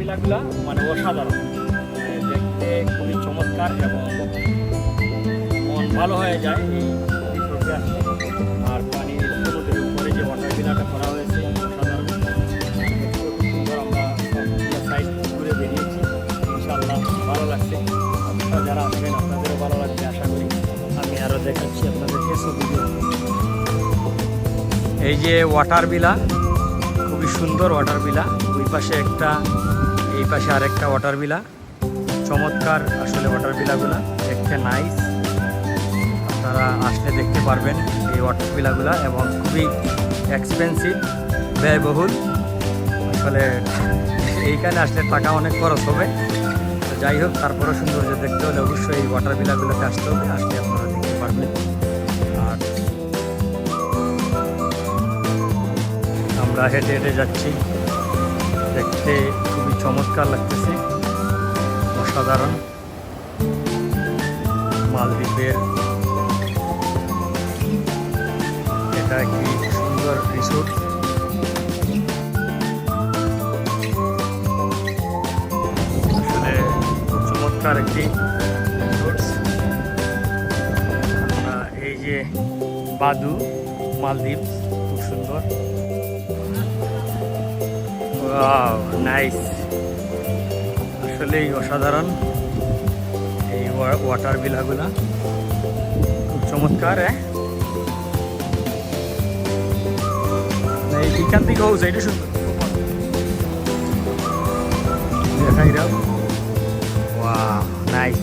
বিলাগুলা মানে অসাধারণ। দেখতে খুবই চমৎকার এবং মন ভালো হয়ে যায় এই আর পানি সমুদ্রের উপরে যে ওয়াটার বিলাটা করা হয়েছে সুন্দর আমরা সাইড ঘুরে বেরিয়েছি। ইনশাআল্লাহ ভালো লাগছে। আপনারা যারা আসবেন আপনাদেরও ভালো লাগবে আশা করি আমি আরও দেখাচ্ছি আপনাদেরকে ছবি। এই যে ওয়াটার বিলা খুবই সুন্দর ওয়াটার বিলা ওই পাশে একটা, এই পাশে আরেকটা ওয়াটার বিলা চমৎকার আসলে ওয়াটার বিলাগুলা দেখতে নাইস আপনারা আসলে দেখতে পারবেন এই ওয়াটার বিলাগুলা এবং খুবই এক্সপেন্সিভ ব্যয়বহুল। আসলে এইখানে আসলে টাকা অনেক খরচ হবে। যাই হোক তারপরে সৌন্দর্য দেখতে হলে অবশ্যই এই ওয়াটার বিলাগুলোতে আসতে হবে। আসলে আপনারা দেখতে পারবেন। আমরা হেঁটে হেঁটে যাচ্ছি। দেখতে খুবই চমৎকার লাগতেছে। অসাধারণ। মালদ্বীপের এটা একটি সুন্দর রিসোর্ট আসলে চমৎকার একটি এই যে বাদু, মালদ্বীপ, খুব সুন্দর। নাইস আসলেই অসাধারণ এই ওয়া- ওয়াটার বিলাগুলা খুব চমৎকার হ্যাঁ? এখান থেকে হচ্ছে, এটা সুন্দর দেখাই দাও। নাইস